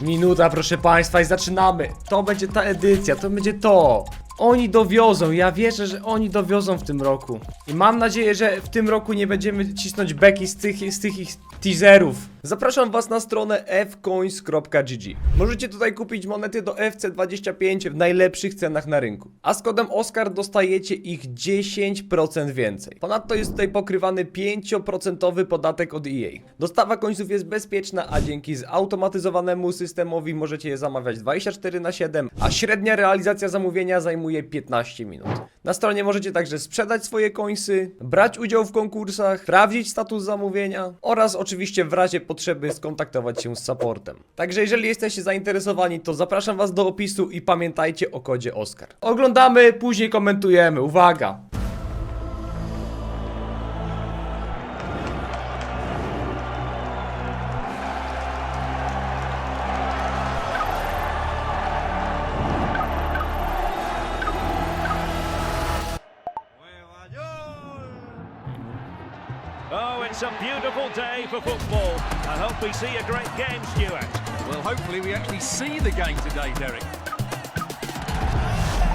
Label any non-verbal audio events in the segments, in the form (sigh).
Minuta, proszę państwa, i zaczynamy. To będzie ta edycja, to będzie to. Oni dowiozą, ja wierzę, że oni dowiozą w tym roku. I mam nadzieję, że w tym roku nie będziemy cisnąć beki z tych, z tych ich teaserów. Zapraszam was na stronę fcoins.gg. Możecie tutaj kupić monety do FC25 w najlepszych cenach na rynku. A z kodem OSCAR dostajecie ich 10% więcej. Ponadto jest tutaj pokrywany 5% podatek od EA. Dostawa końców jest bezpieczna, a dzięki zautomatyzowanemu systemowi możecie je zamawiać 24 na 7, a średnia realizacja zamówienia zajmuje 15 minut. Na stronie możecie także sprzedać swoje końsy, brać udział w konkursach, sprawdzić status zamówienia oraz oczywiście w razie potrzeby skontaktować się z supportem. Także jeżeli jesteście zainteresowani, to zapraszam was do opisu i pamiętajcie o kodzie OSCAR. Oglądamy, później komentujemy. Uwaga! Day for football. I hope we see a great game, Stuart. Well, hopefully we actually see the game today, Derek.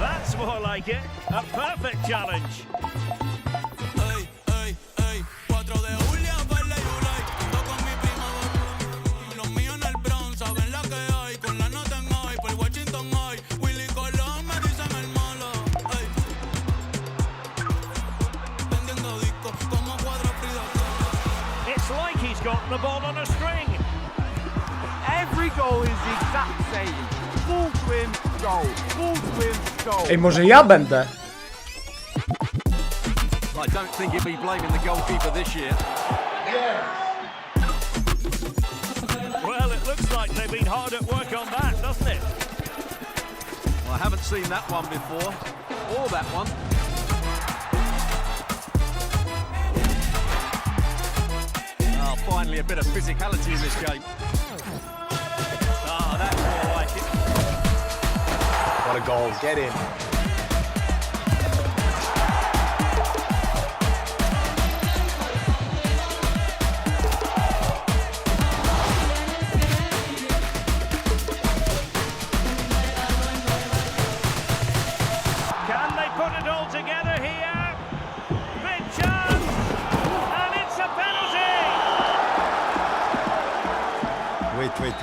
That's more like it. A perfect challenge. The ball on a string. Every goal is the exact same. Full swim, goal. Full swim, goal. Ej, może ja będę? I don't think he'd be blaming the goalkeeper this year. Yeah. Well, it looks like they've been hard at work on that, doesn't it? Well, I haven't seen that one before, or that one. Oh, finally a bit of physicality in this game. Ah, that's more like it. What a goal, get in.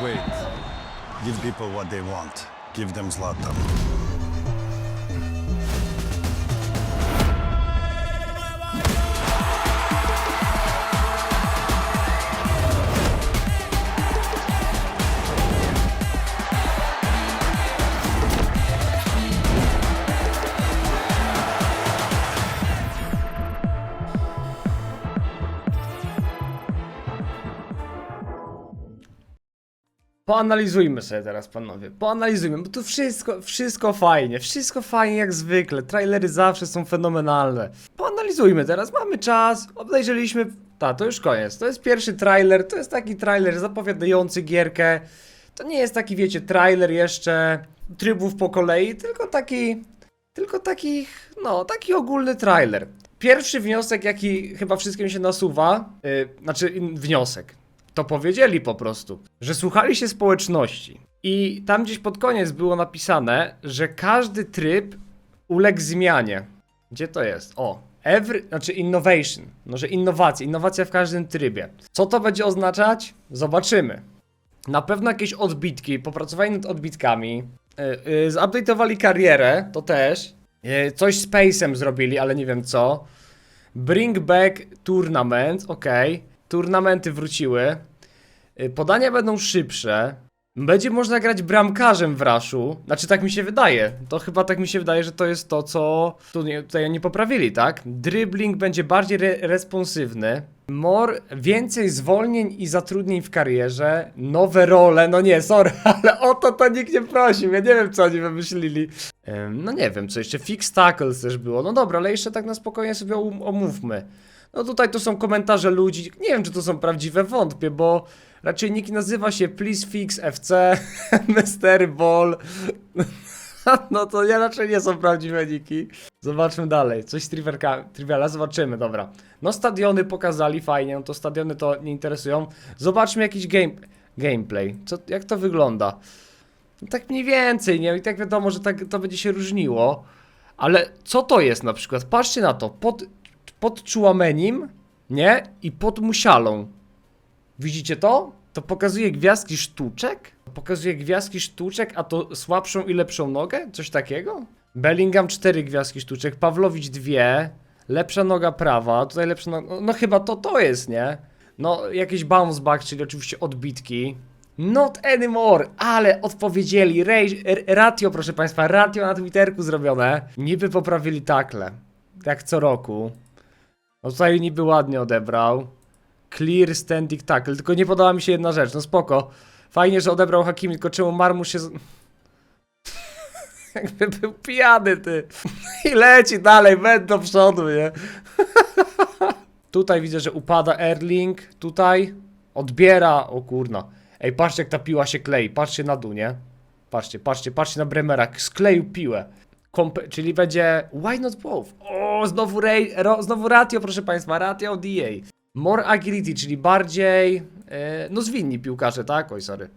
Wait. Give people what they want. Give them Zlatan. Poanalizujmy sobie teraz, panowie. Poanalizujmy, bo tu wszystko, wszystko fajnie, wszystko fajnie jak zwykle. Trailery zawsze są fenomenalne. Poanalizujmy teraz, mamy czas, obejrzeliśmy. Ta, to już koniec. To jest pierwszy trailer, to jest taki trailer zapowiadający gierkę. To nie jest taki, wiecie, trailer jeszcze trybów po kolei, tylko taki. Tylko taki, no, taki ogólny trailer. Pierwszy wniosek, jaki chyba wszystkim się nasuwa, yy, znaczy wniosek, to powiedzieli po prostu, że słuchali się społeczności. I tam gdzieś pod koniec było napisane, że każdy tryb uległ zmianie. Gdzie to jest? O, every, znaczy innovation. No, że innowacje, innowacja w każdym trybie. Co to będzie oznaczać? Zobaczymy. Na pewno jakieś odbitki, popracowali nad odbitkami. Yy, yy, zupdate'owali karierę, to też. Yy, coś z Space'em zrobili, ale nie wiem co. Bring back tournament, okej. Turnamenty wróciły. Y, Podania będą szybsze. Będzie można grać bramkarzem w Rashu. Znaczy, tak mi się wydaje. To chyba tak mi się wydaje, że to jest to, co tutaj oni poprawili, tak? Dribbling będzie bardziej re responsywny. More, więcej zwolnień i zatrudnień w karierze. Nowe role. No nie, sorry, (laughs) ale o to to nikt nie prosił. Ja nie wiem, co oni wymyślili. Ym, no nie wiem, co jeszcze. Fix tackles też było. No dobra, ale jeszcze tak na spokojnie sobie omówmy. No tutaj to są komentarze ludzi. Nie wiem, czy to są prawdziwe, wątpię, bo raczej nikt nazywa się Please Fix FC, (laughs) Mystery Ball. (laughs) No to ja raczej nie są prawdziwe niki. Zobaczmy dalej. Coś z Triviala, zobaczymy, dobra. No stadiony pokazali fajnie, no to stadiony to nie interesują. Zobaczmy jakiś game. gameplay. Co, jak to wygląda? No tak mniej więcej, nie? I tak wiadomo, że tak to będzie się różniło. Ale co to jest na przykład? Patrzcie na to. Pod, pod Chouamenim, nie? I pod Musialą. Widzicie to? To pokazuje gwiazdki sztuczek? Pokazuje gwiazdki sztuczek, a to słabszą i lepszą nogę? Coś takiego? Bellingham 4 gwiazdki sztuczek, Pawlowicz 2, lepsza noga prawa, tutaj lepsza noga... No, no chyba to to jest, nie? No jakiś bounce back, czyli oczywiście odbitki. Not anymore, ale odpowiedzieli. Rej, ratio, proszę Państwa, ratio na Twitterku zrobione. Niby poprawili takle, jak co roku. No tutaj niby ładnie odebrał. Clear standing tackle, tylko nie podoba mi się jedna rzecz, no spoko. Fajnie, że odebrał Hakimi, tylko czemu Marmusz się... (laughs) Jakby był pijany, ty. (laughs) I leci dalej, będę do przodu, nie? (laughs) tutaj widzę, że upada Erling, tutaj odbiera, o kurna. Ej, patrzcie jak ta piła się klei, patrzcie na dół, nie? Patrzcie, patrzcie, patrzcie na Bremera, skleił piłę. Czyli będzie why not both? O, znowu, rej, ro, znowu ratio, proszę Państwa, ratio DA. More agility, czyli bardziej, e, no zwinni piłkarze, tak? Oj, sorry.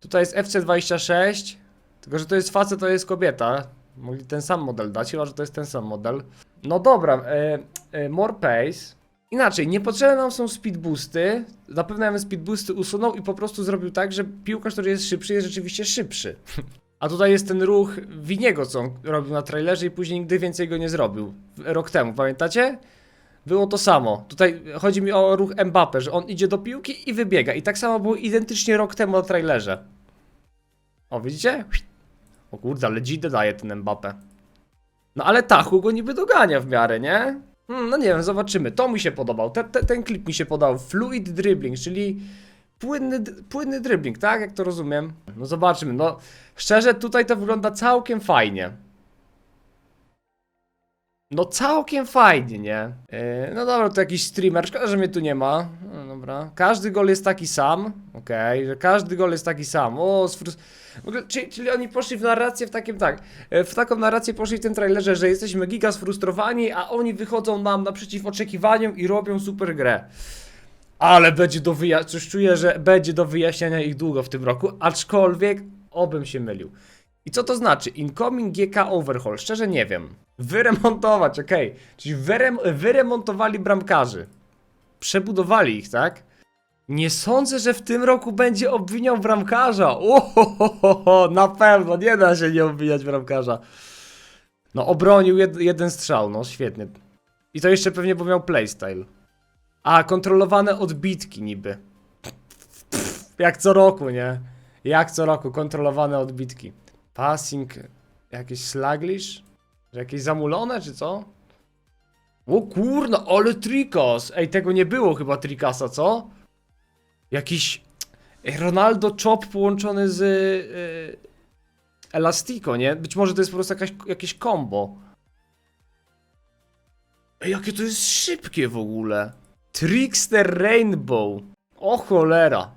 Tutaj jest FC26, tylko że to jest facet, to jest kobieta. Mogli ten sam model dać, chyba że to jest ten sam model. No dobra, e, e, more pace. Inaczej, niepotrzebne nam są speed boosty. Na pewno ja bym speed boosty usunął i po prostu zrobił tak, że piłkarz, który jest szybszy, jest rzeczywiście szybszy. (laughs) A tutaj jest ten ruch Winiego, co on robił na trailerze i później nigdy więcej go nie zrobił. Rok temu, pamiętacie? Było to samo. Tutaj chodzi mi o ruch Mbappe, że on idzie do piłki i wybiega. I tak samo było identycznie rok temu na trailerze. O, widzicie? O kurde, ale dzidę daje ten Mbappe. No ale Tachu go niby dogania w miarę, nie? Hmm, no nie wiem, zobaczymy. To mi się podobał. Te, te, ten klip mi się podobał. Fluid dribbling, czyli płynny, płynny dribbling, tak? Jak to rozumiem. No zobaczymy. No szczerze, tutaj to wygląda całkiem fajnie. No całkiem fajnie, nie? Yy, no dobra, to jakiś streamer, szkoda, że mnie tu nie ma. No dobra. Każdy gol jest taki sam. Okej, że każdy gol jest taki sam. O, sfrus... ogóle, czyli, czyli oni poszli w narrację w takim tak. e, W taką narrację poszli w tym trailerze, że jesteśmy giga sfrustrowani, a oni wychodzą nam naprzeciw oczekiwaniom i robią super grę. Ale będzie do wyjaśnienia, coś czuję, że będzie do wyjaśnienia ich długo w tym roku, aczkolwiek obym się mylił. I co to znaczy? Incoming GK Overhaul? Szczerze nie wiem. Wyremontować, okej. Czyli wyrem wyremontowali bramkarzy. Przebudowali ich, tak? Nie sądzę, że w tym roku będzie obwiniał bramkarza. Ohohoho, na pewno, nie da się nie obwiniać bramkarza. No, obronił jed jeden strzał, no świetnie. I to jeszcze pewnie, bo miał playstyle. A, kontrolowane odbitki niby. Jak co roku, nie? Jak co roku, kontrolowane odbitki. Passing, jakieś slaglish? Jakieś zamulone, czy co? O kurna, ale trikas! Ej, tego nie było chyba trikasa, co? Jakiś Ronaldo Chop połączony z yy, Elastico, nie? Być może to jest po prostu jakaś, jakieś combo. Ej, jakie to jest szybkie w ogóle. Trickster Rainbow. O cholera.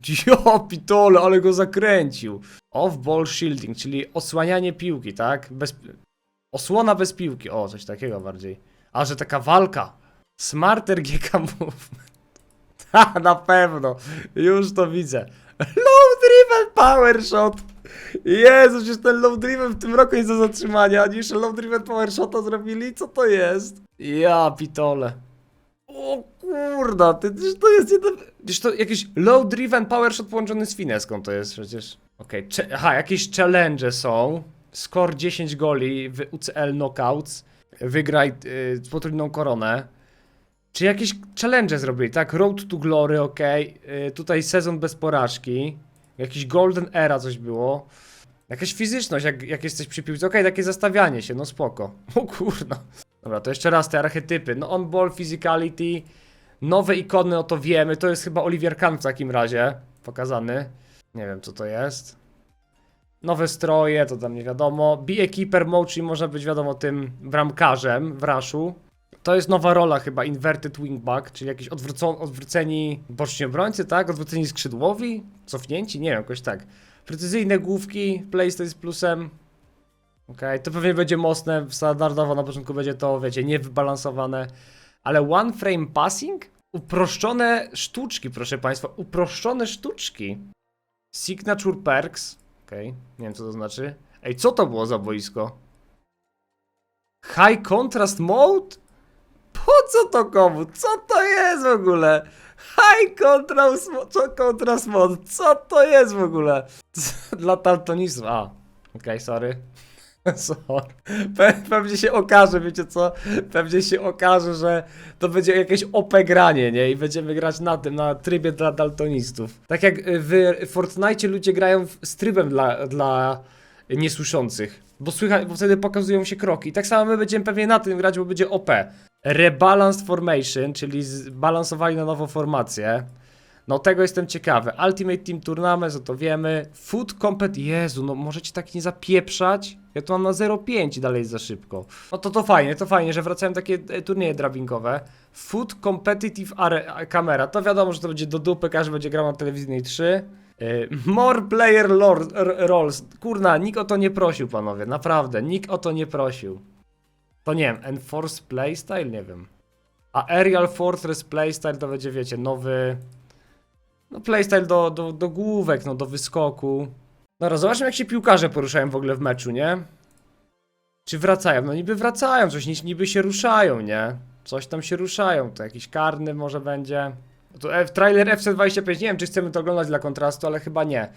(laughs) Jo, pitole, ale go zakręcił. Off-ball shielding, czyli osłanianie piłki, tak? Bez... Osłona bez piłki. O, coś takiego bardziej. A, że taka walka. Smarter GK (laughs) Movement. Ha, na pewno. Już to widzę. Low driven power shot. Jezu, przecież ten low driven w tym roku jest do zatrzymania. Jeszcze low driven power shota zrobili? Co to jest? Ja, pitole. O kurda, ty, to jest jeden... Przecież to jakiś low driven power shot połączony z fineską to jest przecież. Okej, cze- aha, jakieś challenge są. Score 10 goli w UCL Knockouts. Wygraj y, potrójną koronę. Czy jakieś challenge zrobili, tak? Road to Glory, ok. Tutaj sezon bez porażki. Jakiś Golden Era coś było. Jakaś fizyczność, jak, jak jesteś przy piłce. Okej, takie zastawianie się, no spoko. O kurna. Dobra, to jeszcze raz te archetypy. No on ball, physicality. Nowe ikony, no to wiemy. To jest chyba Olivier Kahn w takim razie. Pokazany. Nie wiem, co to jest. Nowe stroje, to tam nie wiadomo. Beekeeper mode, czyli można być wiadomo tym bramkarzem w raszu. To jest nowa rola chyba, inverted wingback, czyli jakiś odwróceni boczni obrońcy, tak? Odwróceni skrzydłowi, cofnięci, nie wiem, jakoś tak. Precyzyjne główki, playstyle z plusem. Okej, to pewnie będzie mocne, standardowo na początku będzie to, wiecie, niewybalansowane. Ale one frame passing? Uproszczone sztuczki, proszę państwa, uproszczone sztuczki. Signature Perks. Okej, nie wiem co to znaczy. Ej, co to było za boisko? High Contrast Mode? Po co to komu? Co to jest w ogóle? High Contrast, mo- co contrast Mode? Co to jest w ogóle? (laughs) Dla daltonistów. A, okej, sorry. (laughs) Pewnie się okaże, wiecie co? Pewnie się okaże, że to będzie jakieś OP granie, nie? I będziemy grać na tym, na trybie dla daltonistów. Tak jak y, w Fortnite ludzie grają w- z trybem dla, dla niesłyszących. Bo słychać, bo wtedy pokazują się kroki. Tak samo my będziemy pewnie na tym grać, bo będzie OP. Rebalanced Formation, czyli zbalansowali na nową formację. No tego jestem ciekawy. Ultimate Team Tournament, no to wiemy. Food Compet... Jezu, no możecie tak nie zapieprzać? Ja tu mam na 0,5 i dalej za szybko. No to to fajnie, to fajnie, że wracają takie e, turnieje drabinkowe. Food Competitive Are Camera. To wiadomo, że to będzie do dupy, każdy będzie grał na telewizyjnej 3. Y, More player roles. Kurna, nikt o to nie prosił, panowie. Naprawdę, nikt o to nie prosił. To nie wiem, Enforce Playstyle? Nie wiem. A Aerial Fortress Playstyle to będzie, wiecie, nowy... No playstyle do, do, do główek, no do wyskoku. Dobra, zobaczmy jak się piłkarze poruszają w ogóle w meczu, nie? Czy wracają? No niby wracają, coś ni- niby się ruszają, nie? Coś tam się ruszają, to jakiś karny może będzie. To F, trailer FC25, nie wiem czy chcemy to oglądać dla kontrastu, ale chyba nie.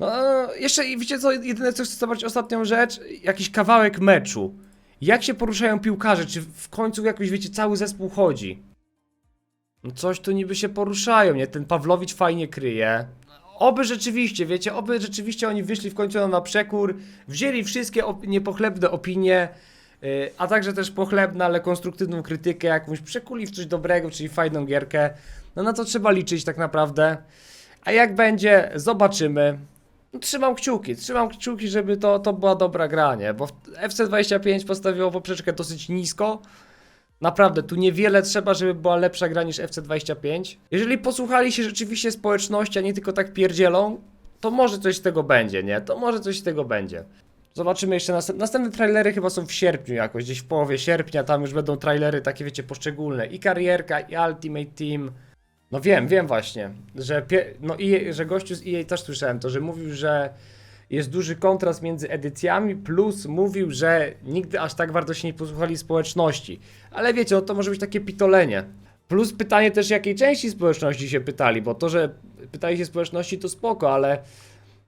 No jeszcze i wiecie co, jedyne co chcę zobaczyć ostatnią rzecz, jakiś kawałek meczu. Jak się poruszają piłkarze, czy w końcu jakoś wiecie cały zespół chodzi? No coś tu niby się poruszają, nie? Ten Pawlowicz fajnie kryje. Oby rzeczywiście, wiecie, oby rzeczywiście oni wyszli w końcu na przekór, wzięli wszystkie op niepochlebne opinie, yy, a także też pochlebne, ale konstruktywną krytykę jakąś, przekuli w coś dobrego, czyli fajną gierkę. No na to trzeba liczyć tak naprawdę. A jak będzie, zobaczymy. No, trzymam kciuki, trzymam kciuki, żeby to, to była dobra gra, nie? Bo w- FC25 postawiło poprzeczkę dosyć nisko. Naprawdę, tu niewiele trzeba, żeby była lepsza gra niż FC25. Jeżeli posłuchali się rzeczywiście społeczności, a nie tylko tak pierdzielą, to może coś z tego będzie, nie? To może coś z tego będzie. Zobaczymy jeszcze następne. Następne trailery chyba są w sierpniu jakoś, gdzieś w połowie sierpnia, tam już będą trailery takie, wiecie, poszczególne. I karierka, i Ultimate Team. No wiem, wiem właśnie, że, no EA, że gościu z EA też słyszałem to, że mówił, że jest duży kontrast między edycjami, plus mówił, że nigdy aż tak bardzo się nie posłuchali społeczności. Ale wiecie, no to może być takie pitolenie. Plus pytanie też, jakiej części społeczności się pytali, bo to, że pytali się społeczności, to spoko, ale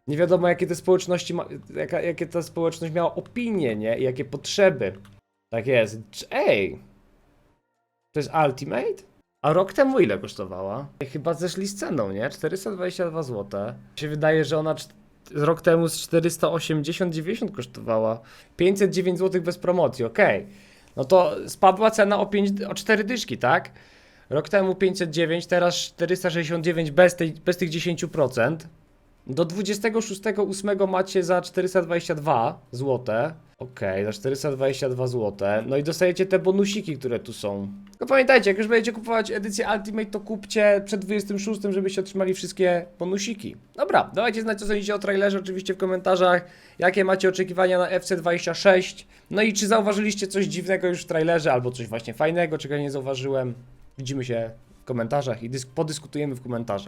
nie wiadomo, jakie te społeczności, ma, jaka, jakie ta społeczność miała opinie, nie? I jakie potrzeby. Tak jest. Ej! To jest Ultimate? A rok temu ile kosztowała? Chyba zeszli z ceną, nie? 422 zł. Mi się wydaje, że ona rok temu z 480-90 kosztowała. 509 zł bez promocji, okej. No to spadła cena o, 5, o 4 dyszki, tak? Rok temu 509, teraz 469 bez, tej, bez tych 10%. Do 26.08 macie za 422 zł. Okej, za 422 zł. No i dostajecie te bonusiki, które tu są. No pamiętajcie, jak już będziecie kupować edycję Ultimate, to kupcie przed 26, żebyście otrzymali wszystkie bonusiki. Dobra, dawajcie znać, co sądzicie o trailerze, oczywiście w komentarzach. Jakie macie oczekiwania na FC26? No i czy zauważyliście coś dziwnego już w trailerze, albo coś właśnie fajnego, czego nie zauważyłem? Widzimy się w komentarzach i dysk- podyskutujemy w komentarzach.